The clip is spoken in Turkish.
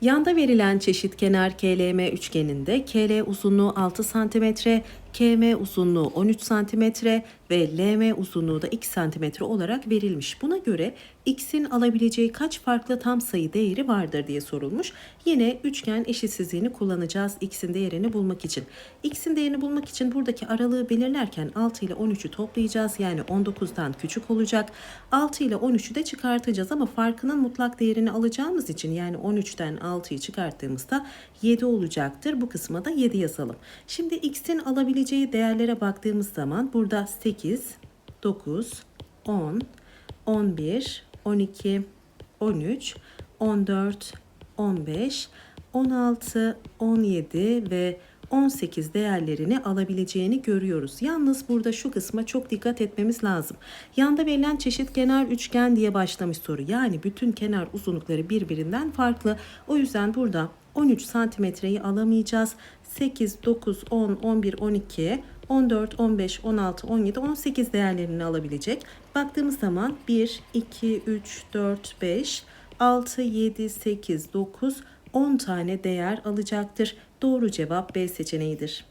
Yanda verilen çeşit kenar KLM üçgeninde KL uzunluğu 6 cm, KM uzunluğu 13 cm ve LM uzunluğu da 2 cm olarak verilmiş. Buna göre x'in alabileceği kaç farklı tam sayı değeri vardır diye sorulmuş. Yine üçgen eşitsizliğini kullanacağız x'in değerini bulmak için. x'in değerini bulmak için buradaki aralığı belirlerken 6 ile 13'ü toplayacağız. Yani 19'dan küçük olacak. 6 ile 13'ü de çıkartacağız ama farkının mutlak değerini alacağımız için yani 13'ten 6'yı çıkarttığımızda 7 olacaktır. Bu kısma da 7 yazalım. Şimdi x'in alabileceği değerlere baktığımız zaman burada 8, 9, 10, 11, 12, 13, 14, 15, 16, 17 ve 18 değerlerini alabileceğini görüyoruz. Yalnız burada şu kısma çok dikkat etmemiz lazım. Yanda verilen çeşit kenar üçgen diye başlamış soru. Yani bütün kenar uzunlukları birbirinden farklı. O yüzden burada 13 santimetreyi alamayacağız. 8, 9, 10, 11, 12, 14, 15, 16, 17, 18 değerlerini alabilecek. Baktığımız zaman 1, 2, 3, 4, 5, 6, 7, 8, 9, 10 tane değer alacaktır. Doğru cevap B seçeneğidir.